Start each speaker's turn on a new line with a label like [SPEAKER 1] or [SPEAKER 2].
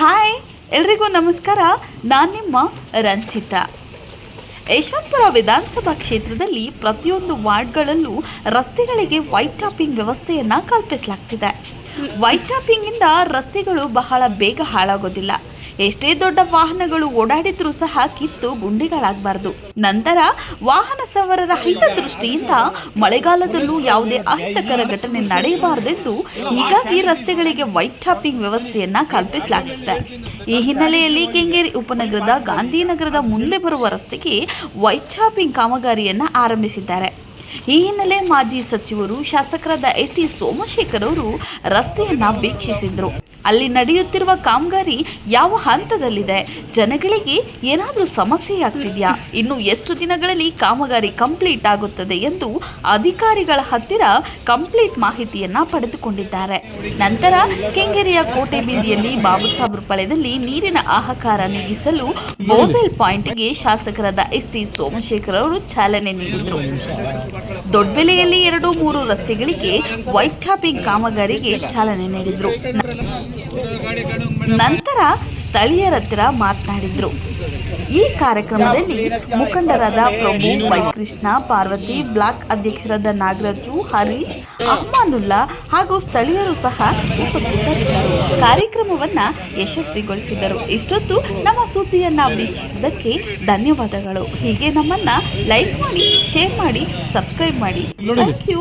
[SPEAKER 1] Hi, ಎಲ್ರಿಗೂ ನಮಸ್ಕಾರ. ನಾನು ನಿಮ್ಮ ರಂಜಿತಾ ಯಶವಂತಪುರ ವಿಧಾನಸಭಾ ಕ್ಷೇತ್ರದಲ್ಲಿ ಪ್ರತಿಯೊಂದು ವಾರ್ಡ್ಗಳಲ್ಲೂ ರಸ್ತೆಗಳಿಗೆ ವೈಟ್ ಟಾಪಿಂಗ್ ವ್ಯವಸ್ಥೆಯನ್ನು ಕಲ್ಪಿಸಲಾಗ್ತಿದೆ. ವೈಟ್ ಟಾಪಿಂಗಿಂದ ರಸ್ತೆಗಳು ಬಹಳ ಬೇಗ ಹಾಳಾಗೋದಿಲ್ಲ. ಎಷ್ಟೇ ದೊಡ್ಡ ವಾಹನಗಳು ಓಡಾಡಿದ್ರೂ ಸಹ ಕಿತ್ತು ಗುಂಡಿಗಳಾಗಬಾರದು. ನಂತರ ವಾಹನ ಸವಾರರ ಹಿತದೃಷ್ಟಿಯಿಂದ ಮಳೆಗಾಲದಲ್ಲೂ ಯಾವುದೇ ಅಹಿತಕರ ಘಟನೆ ನಡೆಯಬಾರದೆಂದು ಹೀಗಾಗಿ ರಸ್ತೆಗಳಿಗೆ ವೈಟ್ ಟಾಪಿಂಗ್ ವ್ಯವಸ್ಥೆಯನ್ನ ಕಲ್ಪಿಸಲಾಗುತ್ತದೆ ಈ ಹಿನ್ನೆಲೆಯಲ್ಲಿ ಕೆಂಗೇರಿ ಉಪನಗರದ ಗಾಂಧಿನಗರದ ಮುಂದೆ ಬರುವ ರಸ್ತೆಗೆ ವೈಟ್ ಟಾಪಿಂಗ್ ಕಾಮಗಾರಿಯನ್ನ ಆರಂಭಿಸಿದ್ದಾರೆ. ಈ ಹಿನ್ನೆಲೆ ಮಾಜಿ ಸಚಿವರು ಶಾಸಕರಾದ ಎಸ್ ಟಿ ಸೋಮಶೇಖರ್ ಅವರು ರಸ್ತೆಯನ್ನ ವೀಕ್ಷಿಸಿದ್ರು. ಅಲ್ಲಿ ನಡೆಯುತ್ತಿರುವ ಕಾಮಗಾರಿ ಯಾವ ಹಂತದಲ್ಲಿದೆ? ಜನಗಳಿಗೆ ಏನಾದರೂ ಸಮಸ್ಯೆ ಆಗ್ತಿದೆಯಾ? ಇನ್ನು ಎಷ್ಟು ದಿನಗಳಲ್ಲಿ ಕಾಮಗಾರಿ ಕಂಪ್ಲೀಟ್ ಆಗುತ್ತದೆ ಎಂದು ಅಧಿಕಾರಿಗಳ ಹತ್ತಿರ ಕಂಪ್ಲೀಟ್ ಮಾಹಿತಿಯನ್ನ ಪಡೆದುಕೊಂಡಿದ್ದಾರೆ. ನಂತರ ಕೆಂಗೇರಿಯ ಕೋಟೆ ಬೀದಿಯಲ್ಲಿ ಬಾಬು ಸಾಬ್ರು ಪಾಳ್ಯದಲ್ಲಿ ನೀರಿನ ಆಹಾಕಾರ ನೀಗಿಸಲು ಬೋರ್ವೆಲ್ ಪಾಯಿಂಟ್ಗೆ ಶಾಸಕರಾದ ಎಸ್ ಟಿ ಸೋಮಶೇಖರ್ ಅವರು ಚಾಲನೆ ನೀಡಿದರು. ದೊಡ್ಡಬೆಲೆಯಲ್ಲಿ ಎರಡು ಮೂರು ರಸ್ತೆಗಳಿಗೆ ವೈಟ್ ಟಾಪಿಂಗ್ ಕಾಮಗಾರಿಗೆ ಚಾಲನೆ ನೀಡಿದ್ರು. ನಂತರ ಸ್ಥಳೀಯರ ಹತ್ರ ಮಾತನಾಡಿದ್ರು. ಈ ಕಾರ್ಯಕ್ರಮದಲ್ಲಿ ಮುಖಂಡರಾದ ಪ್ರಭು ವೈಕೃಷ್ಣ ಪಾರ್ವತಿ, ಬ್ಲಾಕ್ ಅಧ್ಯಕ್ಷರಾದ ನಾಗರಾಜು, ಹರೀಶ್ ಅಹ್ಮಾನುಲ್ಲಾ ಹಾಗೂ ಸ್ಥಳೀಯರು ಸಹ ಉಪಸ್ಥಿತರಿದ್ದರು. ಕಾರ್ಯಕ್ರಮವನ್ನ ಯಶಸ್ವಿಗೊಳಿಸಿದರು. ಇಷ್ಟೊತ್ತು ನಮ್ಮ ಸುದ್ದಿಯನ್ನ ವೀಕ್ಷಿಸಿದ್ದಕ್ಕೆ ಧನ್ಯವಾದಗಳು. ಹೀಗೆ ನಮ್ಮನ್ನ ಲೈಕ್ ಮಾಡಿ ಶೇರ್ ಮಾಡಿ ಸಬ್ಸ್ಕ್ರೈಬ್ ಮಾಡಿ. Thank you